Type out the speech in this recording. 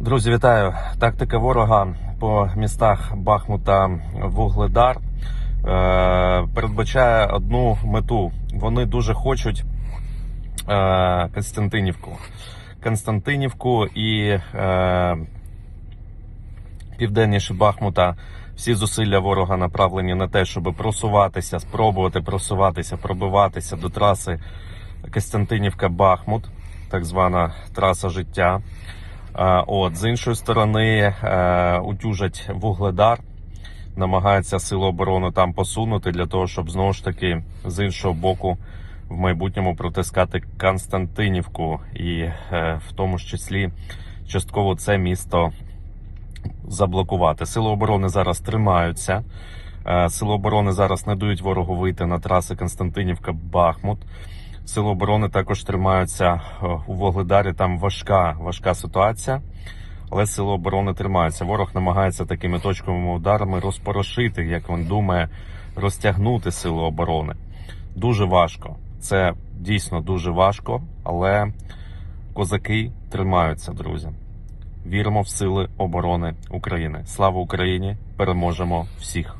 Друзі, вітаю! Тактика ворога по містах Бахмут та Вугледар е, передбачає одну мету. Вони дуже хочуть е, Константинівку. Константинівку і е, південніше Бахмута. Всі зусилля ворога направлені на те, щоб просуватися, спробувати просуватися, пробиватися до траси Костянтинівка-Бахмут, так звана траса життя. От з іншої сторони е, утюжать вугледар, намагаються сили оборони там посунути для того, щоб знову ж таки з іншого боку в майбутньому протискати Константинівку, і е, в тому ж числі частково це місто заблокувати. Сили оборони зараз тримаються. Е, Сили оборони зараз не дають ворогу вийти на траси Константинівка-Бахмут. Сили оборони також тримаються е, у Вогледарі. Там важка, важка ситуація, але сили оборони тримаються. Ворог намагається такими точковими ударами розпорошити, як він думає, розтягнути сили оборони. Дуже важко. Це дійсно дуже важко, але козаки тримаються, друзі. Віримо в сили оборони України. Слава Україні! Переможемо всіх!